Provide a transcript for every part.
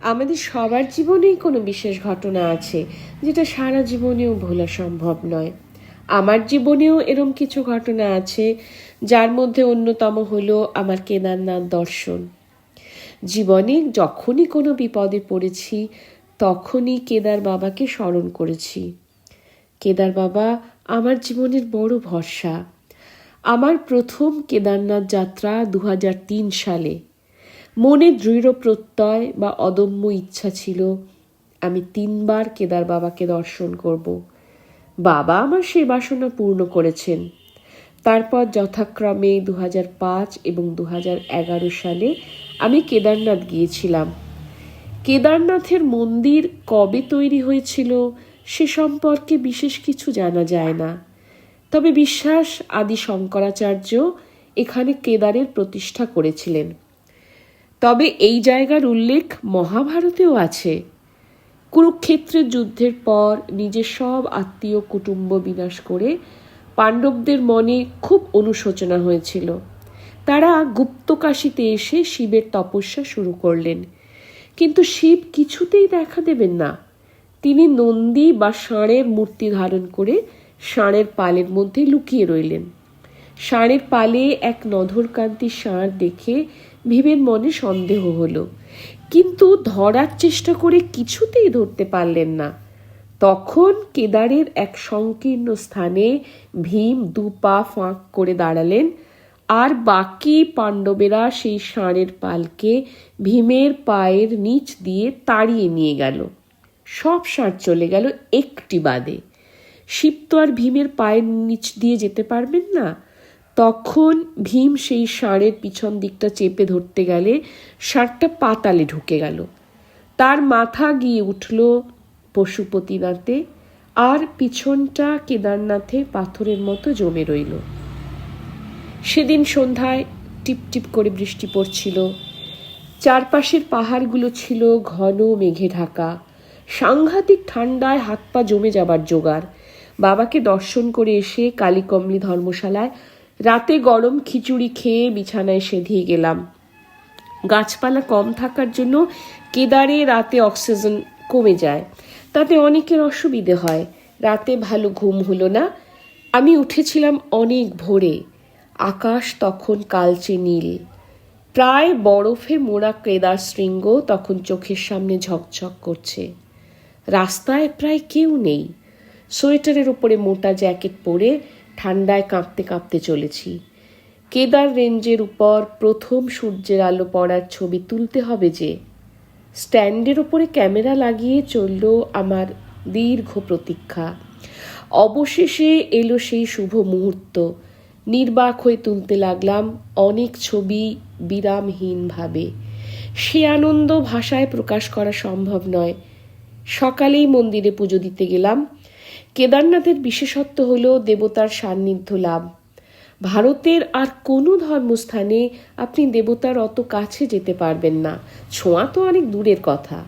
আমাদের সবার জীবনেই কোনো বিশেষ ঘটনা আছে যেটা সারা জীবনেও ভোলা সম্ভব নয়। আমার জীবনেও এরম কিছু ঘটনা আছে, যার মধ্যে অন্যতম হলো আমার কেদারনাথ দর্শন। জীবনে যখনই কোনো বিপদে পড়েছি, তখনই কেদার বাবাকে স্মরণ করেছি। কেদার বাবা আমার জীবনের বড় ভরসা। আমার প্রথম কেদারনাথ যাত্রা দু হাজার তিন সালে। মনে দৃঢ় প্রত্যয় বা অদম্য ইচ্ছা ছিল, আমি তিনবার কেদার বাবাকে দর্শন করব। বাবা আমার সেই বাসনা পূর্ণ করেছেন। তারপর যথাক্রমে দু পাঁচ এবং দু এগারো সালে আমি কেদারনাথ গিয়েছিলাম। কেদারনাথের মন্দির কবে তৈরি হয়েছিল সে সম্পর্কে বিশেষ কিছু জানা যায় না। তবে বিশ্বাস আদি শঙ্করাচার্য এখানে কেদারের প্রতিষ্ঠা করেছিলেন। তবে এই জায়গার উল্লেখ মহাভারতেও আছে। কুরুক্ষেত্রের যুদ্ধের পর নিজের সব আত্মীয় কুটুম্ব বিনাশ করে পাণ্ডবদের মনে খুব অনুশোচনা হয়েছিল। তারা গুপ্তকাশিতে এসে শিবের তপস্যা শুরু করলেন। কিন্তু শিব কিছুতেই দেখা দেবেন না। তিনি নন্দী বা ষাঁড়ের মূর্তি ধারণ করে ষাঁড়ের পালের মধ্যে লুকিয়ে রইলেন। ষাঁড়ের পালে এক নধরকান্তি ষাঁড় দেখে ভীমের মনে সন্দেহ হলো। কিন্তু ধরার চেষ্টা করে কিছুতেই ধরতে পারলেন না। তখন কেদারের এক সংকীর্ণ স্থানে ভীম দু পা ফাঁক করে দাঁড়ালেন আর বাকি পাণ্ডবেরা সেই ষাঁড়ের পালকে ভীমের পায়ের নিচ দিয়ে তাড়িয়ে নিয়ে গেল। সব ষাঁড় চলে গেল একটি বাদে। শিব তো আর ভীমের পায়ের নিচ দিয়ে যেতে পারবেন না? তখন ভীম সেই ষাঁড়ের পিছন দিকটা চেপে ধরতে গেলে ষাঁড়টা পাতালে ঢুকে গেল। তার মাথা গিয়ে উঠল পশুপতিনাথে, আর পিছনটা কেদারনাথে পাথরের মতো জমে রইল। সেদিন সন্ধ্যায় টিপটিপ করে বৃষ্টি পড়ছিল। চারপাশের পাহাড়গুলো ছিল ঘন মেঘে ঢাকা। সাংঘাতিক ঠান্ডায় হাত পা জমে যাবার জোগাড়। বাবাকে দর্শন করে এসে কালীকমলি ধর্মশালায় রাতে গরম খিচুড়ি খেয়ে বিছানায় সেধিয়ে গেলাম। গাছপালা কম থাকার জন্য কেদারে রাতে অক্সিজেন কমে যায়। তাতে অনেকের অসুবিধে হয়। রাতে ভালো ঘুম হলো না। আমি উঠেছিলাম অনেক ভোরে। আকাশ তখন কালচে নীল। প্রায় বরফে মোড়া কেদার শৃঙ্গ তখন চোখের সামনে ঝকঝক করছে। রাস্তায় প্রায় কেউ নেই। সোয়েটারের ওপরে মোটা জ্যাকেট পরে ঠান্ডায় কাঁপতে কাঁপতে চলেছি। কেদার রেঞ্জের উপর প্রথম সূর্যের আলো পড়ার ছবি তুলতে হবে যে, স্ট্যান্ডের ওপরে ক্যামেরা লাগিয়ে চলল আমার দীর্ঘ প্রতীক্ষা। অবশেষে এলো সেই শুভ মুহূর্ত। নির্বাক হয়ে তুলতে লাগলাম অনেক ছবি বিরামহীনভাবে। সে আনন্দ ভাষায় প্রকাশ করা সম্ভব নয়। সকালেই মন্দিরে পুজো দিতে গেলাম। কেদারনাথের বিশেষত্ব হল দেবতার সান্নিধ্য লাভ। ভারতের আর কোনো ধর্মস্থানে আপনি দেবতার অত কাছে যেতে পারবেন না। ছোঁয়া তো অনেক দূরের কথা।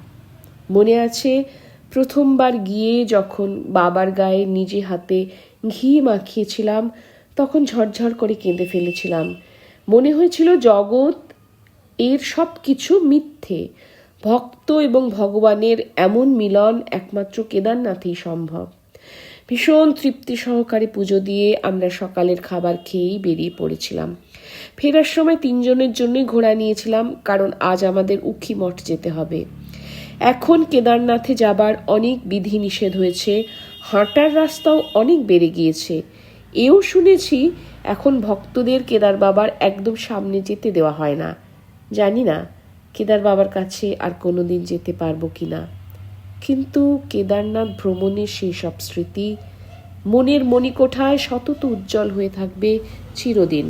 মনে আছে, প্রথমবার গিয়ে যখন বাবার গায়ে নিজে হাতে ঘি মাখিয়েছিলাম, তখন ঝরঝর করে কেঁদে ফেলেছিলাম। মনে হয়েছিল জগৎ এর সব কিছু মিথ্যে। ভক্ত এবং ভগবানের এমন মিলন একমাত্র কেদারনাথেই সম্ভব। ভীষণ তৃপ্তি সহকারে পুজো দিয়ে আমরা সকালের খাবার খেয়েই বেরিয়ে পড়েছিলাম। ফেরার সময় তিনজনের জন্যই ঘোড়া নিয়েছিলাম, কারণ আজ আমাদের উখি মঠ যেতে হবে। এখন কেদারনাথে যাবার অনেক বিধি নিষেধ হয়েছে, হাঁটার রাস্তাও অনেক বেড়ে গিয়েছে। এও শুনেছি, এখন ভক্তদের কেদার বাবার একদম সামনে যেতে দেওয়া হয় না। জানি না, কেদার বাবার কাছে আর কোনোদিন যেতে পারব কি না কিন্তু কেদারনাথ ভ্রমণের সেই সব স্মৃতি মনের মণিকোঠায় সতত উজ্জ্বল হয়ে থাকবে চিরদিন।